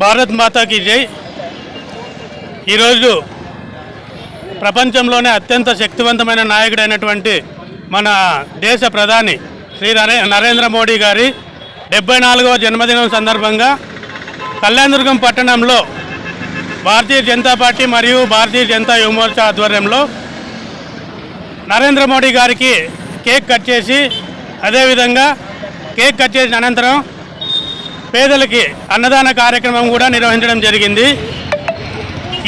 భారత్ మాతాకి జై. ఈరోజు ప్రపంచంలోనే అత్యంత శక్తివంతమైన నాయకుడైనటువంటి మన దేశ ప్రధాని శ్రీ నరే- నరేంద్ర మోడీ గారి డెబ్బై నాలుగవ జన్మదినం సందర్భంగా కళ్యాణదుర్గం పట్టణంలో భారతీయ జనతా పార్టీ మరియు భారతీయ జనతా యువమోర్చా ఆధ్వర్యంలో నరేంద్ర మోడీ గారికి కేక్ కట్ చేసి అదేవిధంగా కేక్ కట్ చేసిన అనంతరం పేదలకి అన్నదాన కార్యక్రమం కూడా నిర్వహించడం జరిగింది.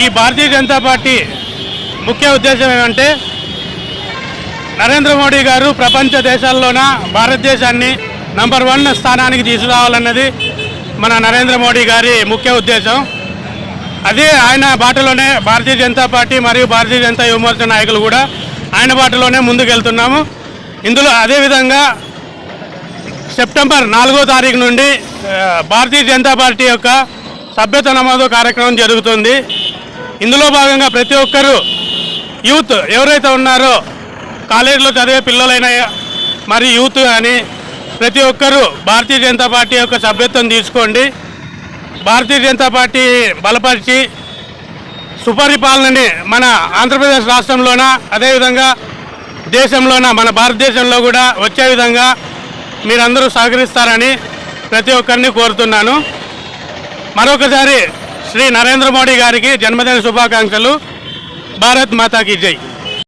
ఈ భారతీయ జనతా పార్టీ ముఖ్య ఉద్దేశం ఏమంటే నరేంద్ర మోడీ గారు ప్రపంచ దేశాల్లోన భారతదేశాన్ని నంబర్ వన్ స్థానానికి తీసుకురావాలన్నది మన నరేంద్ర మోడీ గారి ముఖ్య ఉద్దేశం. అదే ఆయన బాటలోనే భారతీయ జనతా పార్టీ మరియు భారతీయ జనతా యువమోర్చా నాయకులు కూడా ఆయన బాటలోనే ముందుకెళ్తున్నాము. ఇందులో అదేవిధంగా సెప్టెంబర్ నాలుగో తారీఖు నుండి భారతీయ జనతా పార్టీ యొక్క సభ్యత నమోదు కార్యక్రమం జరుగుతుంది. ఇందులో భాగంగా ప్రతి ఒక్కరూ యూత్ ఎవరైతే ఉన్నారో కాలేజీలో చదివే పిల్లలైన మరి యూత్ కానీ ప్రతి ఒక్కరూ భారతీయ జనతా పార్టీ యొక్క సభ్యత్వం తీసుకోండి. భారతీయ జనతా పార్టీ బలపరిచి సుపరిపాలనని మన ఆంధ్రప్రదేశ్ రాష్ట్రంలోన అదేవిధంగా దేశంలోన మన భారతదేశంలో కూడా వచ్చే విధంగా మీరందరూ సహకరిస్తారని ప్రతి ఒక్కరిని కోరుతున్నాను. మరొకసారి శ్రీ నరేంద్ర మోడీ గారికి జన్మదిన శుభాకాంక్షలు. భారత్ మాతాకి జై.